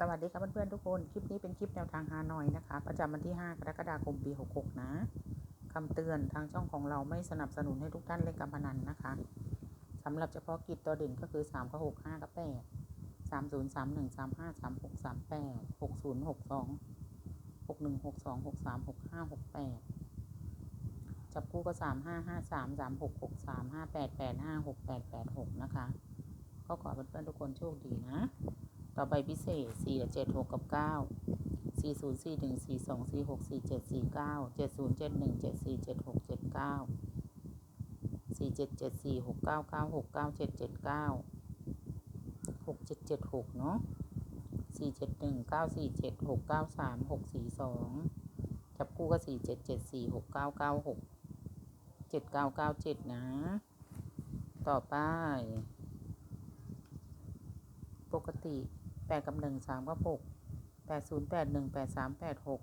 สวัสดีครับเพื่อนๆทุกคน คลิปนี้เป็นคลิปแนวทางฮานอยนะคะ ประจำวันที่ 5 กรกฎาคมปี 66 นะคำเตือนทางช่องของเราไม่สนับสนุนให้ทุกท่านเล่นการพนันนะคะสำหรับเฉพาะกิจตัวเด่นก็คือ 3 กับ 6 5 กับ 8 3 0 3 1 3 5 3 6 3 8 6 0 6 2 6 1 6 2 6 3 6 5 6 8 จับคู่ก็ 3 5 5 3 3 6 6 3 5 8 8 5 6 8 8 6 นะคะ ก็ขอเพื่อนๆทุกคนโชคดีนะ ต่อไปพิเศษ4กับ7 6กับ9 4 0 4 1 4 2 4 6 4 7 4 9 7 0 7 1 7 4 7 6 7 9 4 7 7 4 6 9 9 6 9 7 7 9 6 7 7 6 เนาะ4 7 1 9 4 7 6 9 3 6 4 2 จับคู่ก็ 4 7 7 4 6 9 9 6 7 9 9 7 นะ ต่อไป ปกติแปดกับหนึ่งสามกับหกแปดศูนย์แปดหนึ่งแปดสามแปดหก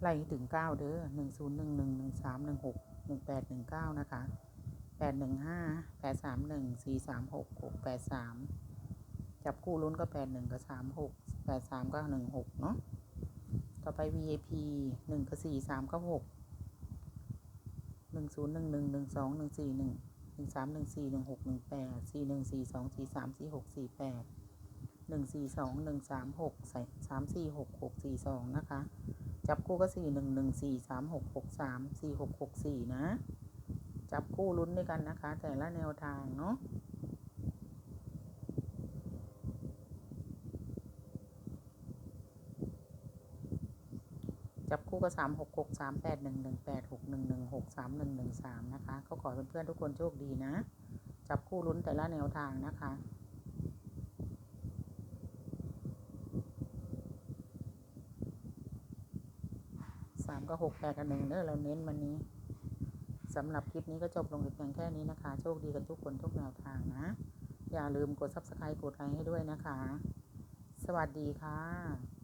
ไล่ถึงเก้าเด้อหนึ่งศูนย์หนึ่งหนึ่งหนึ่งสามหนึ่งหกหนึ่งแปดหนึ่งเก้านะคะแปดหนึ่งห้าแปดสามหนึ่งสี่สามหกหกแปดสามจับคู่ลุ้นก็แปดหนึ่งกับสามหกแปดสามก็หนึ่งหกเนาะต่อไป VIP หนึ่งกับสี่สามกับหกหนึ่งศูนย์หนึ่งหนึ่งหนึ่งสองหนึ่งสี่หนึ่ง นึ่งสามหนึ่งสี่หนึ่งหกหนึ่งแปดสี่หนึ่งสี่สองสี่สามสี่หกสี่แปดหนึ่งสี่สองหนึ่งสามหกใส่สามสี่หกหกสี่สองนะคะ จับคู่ก็สี่หนึ่งหนึ่งสี่สามหกหกสามสี่หกหกสี่นะ จับคู่ลุ้นด้วยกันนะคะ แต่ละแนวทางเนาะจับคู่ก็สามหกหกสามแปดหนึ่งหนึ่งแปดหกหนึ่งหนึ่ง สามหนึ่งหนึ่งสามนะคะ ก็ขอเพื่อนๆทุกคนโชคดีนะ จับคู่ลุ้นแต่ละแนวทางนะคะสามก็หกแปดกับหนึ่งเนอะเราเน้นวันนี้สำหรับคลิปนี้ก็จบลงเพียงแค่นี้นะคะ โชคดีกันทุกคนทุกแนวทางนะ อย่าลืมกด subscribe กดไลค์ให้ด้วยนะคะ สวัสดีค่ะ